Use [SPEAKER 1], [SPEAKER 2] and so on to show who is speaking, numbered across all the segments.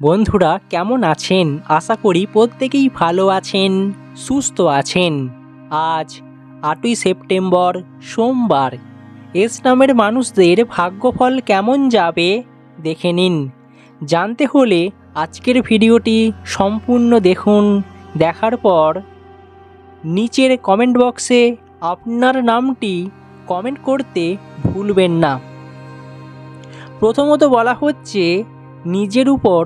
[SPEAKER 1] বন্ধুরা, কেমন আছেন? আশা করি প্রত্যেকেই ভালো আছেন, সুস্থ আছেন। আজ আটই সেপ্টেম্বর, সোমবার। এস নামের মানুষদের ভাগ্যফল কেমন যাবে দেখে নিন। জানতে হলে আজকের ভিডিওটি সম্পূর্ণ দেখুন। দেখার পর নিচের কমেন্ট বক্সে আপনার নামটি কমেন্ট করতে ভুলবেন না। প্রথমত বলা হচ্ছে, নিজের উপর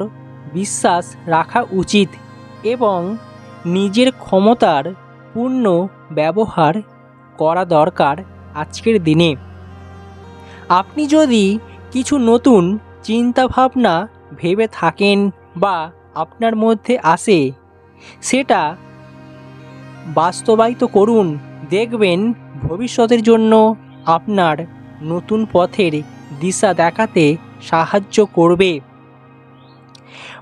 [SPEAKER 1] বিশ্বাস রাখা উচিত এবং নিজের ক্ষমতার পূর্ণ ব্যবহার করা দরকার আজকের দিনে। আপনি যদি কিছু নতুন চিন্তাভাবনা ভেবে থাকেন বা আপনার মধ্যে আসে, সেটা বাস্তবায়িত করুন। দেখবেন ভবিষ্যতের জন্য আপনার নতুন পথের দিশা দেখাতে সাহায্য করবে।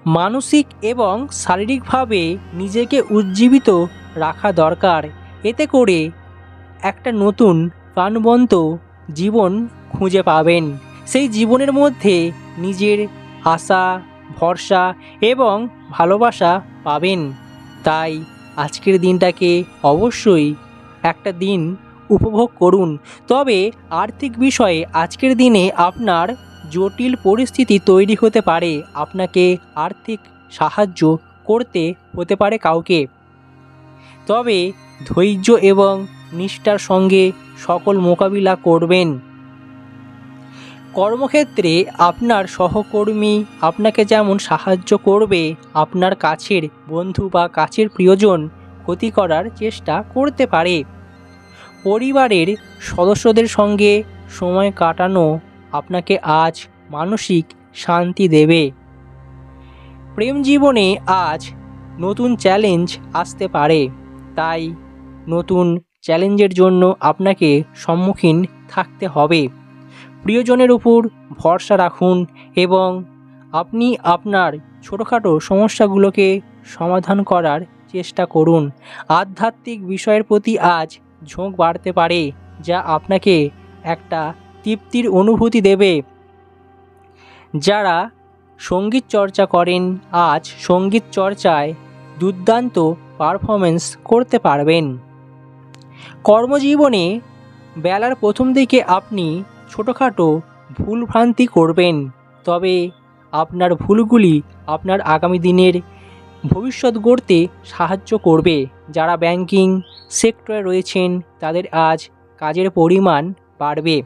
[SPEAKER 1] মানসিক এবং শারীরিকভাবে নিজেকে উজ্জীবিত রাখা দরকার। এতে করে একটা নতুন প্রাণবন্ত জীবন খুঁজে পাবেন। সেই জীবনের মধ্যে নিজের আশা, ভরসা এবং ভালোবাসা পাবেন। তাই আজকের দিনটাকে অবশ্যই একটা দিন উপভোগ করুন। তবে আর্থিক বিষয়ে আজকের দিনে আপনার জটিল পরিস্থিতি তৈরি হতে পারে। আপনাকে আর্থিক সাহায্য করতে হতে পারে কাউকে। তবে ধৈর্য এবং নিষ্ঠার সঙ্গে সকল মোকাবিলা করবেন। কর্মক্ষেত্রে আপনার সহকর্মী আপনাকে যেমন সাহায্য করবে, আপনার কাছের বন্ধু বা কাছের প্রিয়জন ক্ষতি করার চেষ্টা করতে পারে। পরিবারের সদস্যদের সঙ্গে সময় কাটানো আপনাকে আজ মানসিক শান্তি দেবে। প্রেম জীবনে আজ নতুন চ্যালেঞ্জ আসতে পারে। তাই নতুন চ্যালেঞ্জের জন্য আপনাকে সম্মুখীন থাকতে হবে। প্রিয়জনের উপর ভরসা রাখুন এবং আপনি আপনার ছোটোখাটো সমস্যাগুলোকে সমাধান করার চেষ্টা করুন। আধ্যাত্মিক বিষয়ের প্রতি আজ ঝোঁক বাড়তে পারে, যা আপনাকে একটা তৃপ্তির অনুভূতি দেবে। যারা সংগীত চর্চা করেন, আজ সংগীত চর্চায় দুর্দান্ত পারফরমেন্স করতে পারবেন। কর্মজীবনে বেলার প্রথম দিকে আপনি ছোটোখাটো ভুলভ্রান্তি করবেন, তবে আপনার ভুলগুলি আপনার আগামী দিনের ভবিষ্যৎ গড়তে সাহায্য করবে। যারা ব্যাংকিং সেক্টরে রয়েছেন, তাদের আজ কাজের পরিমাণ বাড়বে।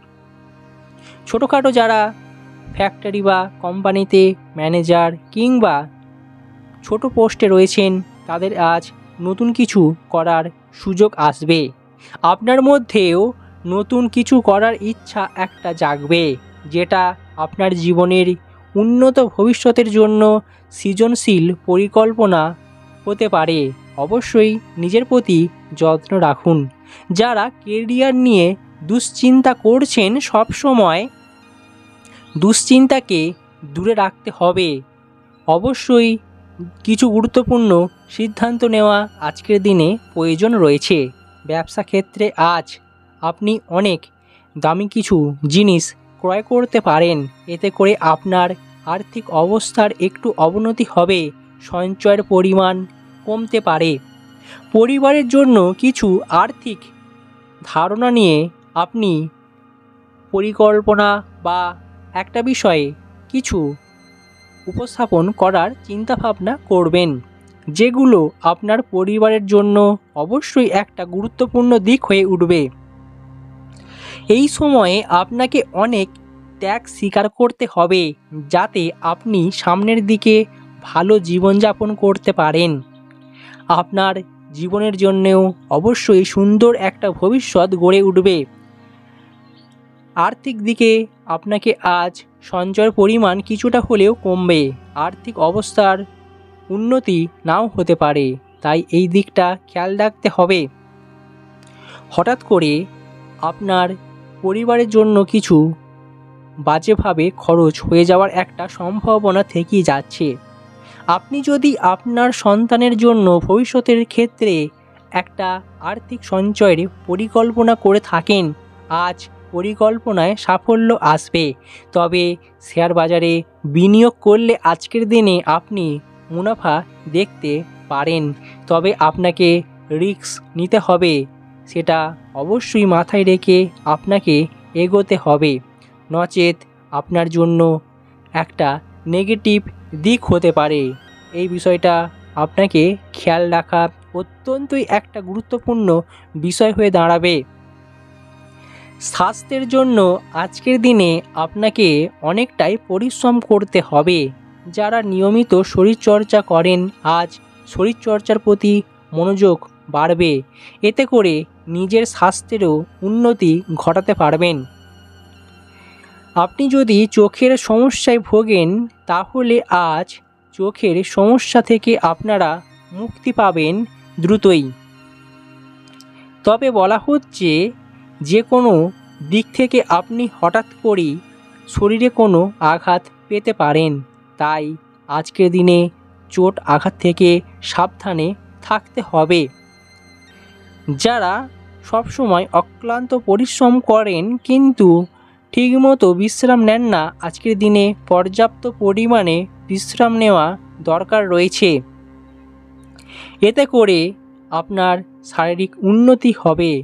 [SPEAKER 1] ছোটোখাটো যারা ফ্যাক্টরি বা কোম্পানিতে ম্যানেজার কিংবা ছোট পোস্টে রয়েছেন, তাদের আজ নতুন কিছু করার সুযোগ আসবে। আপনার মধ্যেও নতুন কিছু করার ইচ্ছা একটা জাগবে, যেটা আপনার জীবনের উন্নত ভবিষ্যতের জন্য সৃজনশীল পরিকল্পনা হতে পারে। অবশ্যই নিজের প্রতি যত্ন রাখুন। যারা কেরিয়ার নিয়ে দুশ্চিন্তা করছেন সব সময়, দুশ্চিন্তাকে দূরে রাখতে হবে। অবশ্যই কিছু গুরুত্বপূর্ণ সিদ্ধান্ত নেওয়া আজকের দিনে প্রয়োজন রয়েছে। ব্যবসা ক্ষেত্রে আজ আপনি অনেক দামি কিছু জিনিস ক্রয় করতে পারেন। এতে করে আপনার আর্থিক অবস্থার একটু অবনতি হবে, সঞ্চয়ের পরিমাণ কমতে পারে। পরিবারের জন্য কিছু আর্থিক ধারণা নিয়ে আপনি পরিকল্পনা বা একটা বিষয়ে কিছু উপস্থাপন করার চিন্তাভাবনা করবেন, যেগুলো আপনার পরিবারের জন্য অবশ্যই একটা গুরুত্বপূর্ণ দিক হয়ে উঠবে। এই সময়ে আপনাকে অনেক ত্যাগ স্বীকার করতে হবে, যাতে আপনি সামনের দিকে ভালো জীবনযাপন করতে পারেন। আপনার জীবনের জন্যেও অবশ্যই সুন্দর একটা ভবিষ্যৎ গড়ে উঠবে। আর্থিক দিকে আপনাকে আজ সঞ্চয়ের পরিমাণ কিছুটা হলেও কমবে। আর্থিক অবস্থার উন্নতি নাও হতে পারে, তাই এই দিকটা খেয়াল রাখতে হবে। হঠাৎ করে আপনার পরিবারের জন্য কিছু বাজেভাবে খরচ হয়ে যাওয়ার একটা সম্ভাবনা থেকেই যাচ্ছে। আপনি যদি আপনার সন্তানের জন্য ভবিষ্যতের ক্ষেত্রে একটা আর্থিক সঞ্চয়ের পরিকল্পনা করে থাকেন, আজ পরিকল্পনায় সাফল্য আসবে। তবে শেয়ার বাজারে বিনিয়োগ করলে আজকের দিনে আপনি মুনাফা দেখতে পারেন। তবে আপনাকে রিস্ক নিতে হবে, সেটা অবশ্যই মাথায় রেখে আপনাকে এগোতে হবে। নচেত আপনার জন্য একটা নেগেটিভ দিক হতে পারে। এই বিষয়টা আপনাকে খেয়াল রাখা অত্যন্তই একটা গুরুত্বপূর্ণ বিষয় হয়ে দাঁড়াবে। স্বাস্থ্যের জন্য আজকের দিনে আপনাকে অনেকটাই পরিশ্রম করতে হবে। যারা নিয়মিত শরীরচর্চা করেন, আজ শরীরচর্চার প্রতি মনোযোগ বাড়বে। এতে করে নিজের স্বাস্থ্যেরও উন্নতি ঘটাতে পারবেন। আপনি যদি চোখের সমস্যায় ভোগেন, তাহলে আজ চোখের সমস্যা থেকে আপনারা মুক্তি পাবেন দ্রুতই। তবে বলা হচ্ছে যে কোনো দিক থেকে আপনি হঠাৎ করেই শরীরে কোনো আঘাত পেতে পারেন। তাই আজকের দিনে চোট আঘাত থেকে সাবধানে থাকতে হবে। যারা সবসময় অক্লান্ত পরিশ্রম করেন কিন্তু ঠিকমতো বিশ্রাম নেন না, আজকের দিনে পর্যাপ্ত পরিমাণে বিশ্রাম নেওয়া দরকার রয়েছে। এতে করে আপনার শারীরিক উন্নতি হবে।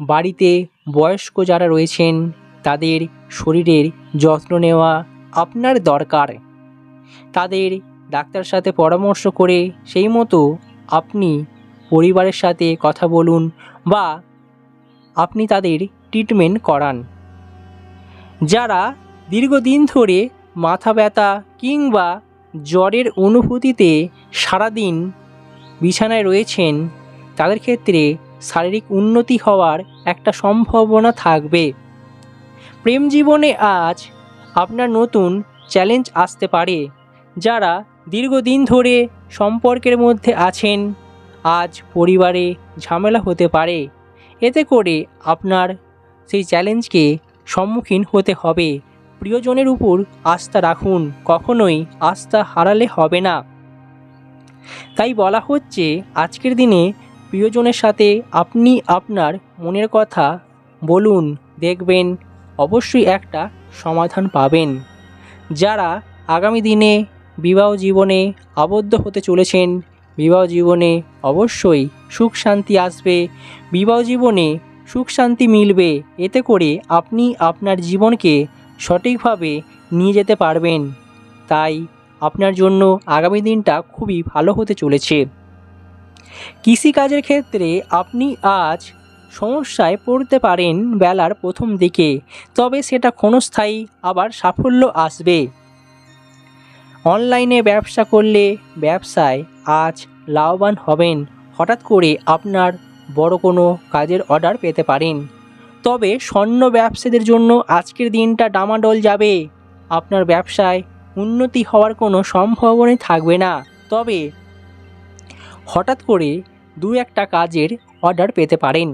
[SPEAKER 1] বাড়িতে বয়স্ক যারা রয়েছেন, তাদের শরীরের যত্ন নেওয়া আপনার দরকার। তাদের ডাক্তার সাথে পরামর্শ করে সেই মতো আপনি পরিবারের সাথে কথা বলুন বা আপনি তাদের ট্রিটমেন্ট করান। যারা দীর্ঘদিন ধরে মাথা ব্যথা কিংবা জ্বরের অনুভূতিতে সারাদিন বিছানায় রয়েছেন, তাদের ক্ষেত্রে শারীরিক উন্নতি হওয়ার একটা সম্ভাবনা থাকবে। প্রেম জীবনে আজ আপনার নতুন চ্যালেঞ্জ আসতে পারে, যারা দীর্ঘদিন ধরে সম্পর্কের মধ্যে আছেন। আজ পরিবারে ঝামেলা হতে পারে, এতে করে আপনার সেই চ্যালেঞ্জকে সম্মুখীন হতে হবে। প্রিয়জনের উপর আস্থা রাখুন, কখনোই আস্থা হারালে হবে না। তাই বলা হচ্ছে, আজকের দিনে প্রিয়জনের সাথে আপনি আপনার মনের কথা বলুন, দেখবেন, অবশ্যই একটা সমাধান পাবেন। যারা আগামী দিনে বিবাহ জীবনে আবদ্ধ হতে চলেছেন, বিবাহ জীবনে অবশ্যই সুখ শান্তি আসবে, বিবাহ জীবনে সুখ শান্তি মিলবে, এতে করে আপনি আপনার জীবনকে সঠিকভাবে নিয়ে যেতে পারবেন। তাই আপনার জন্য আগামী দিনটা খুবই ভালো হতে চলেছে। কৃষিকাজের ক্ষেত্রে আপনি আজ সমস্যায় পড়তে পারেন বেলার প্রথম দিকে, তবে সেটা ক্ষণস্থায়ী আবার সাফল্য আসবে। অনলাইনে ব্যবসা করলে ব্যবসায় আজ লাভবান হবেন, হঠাৎ করে আপনার বড় কোনো কাজের অর্ডার পেতে পারেন। তবে স্বর্ণ ব্যবসাদের জন্য আজকের দিনটা ডামাডোল যাবে। আপনার ব্যবসায় উন্নতি হওয়ার কোনো সম্ভাবনাই থাকবে না। তবে হঠাৎ করে দু একটা কাজের অর্ডার পেতে পারেন।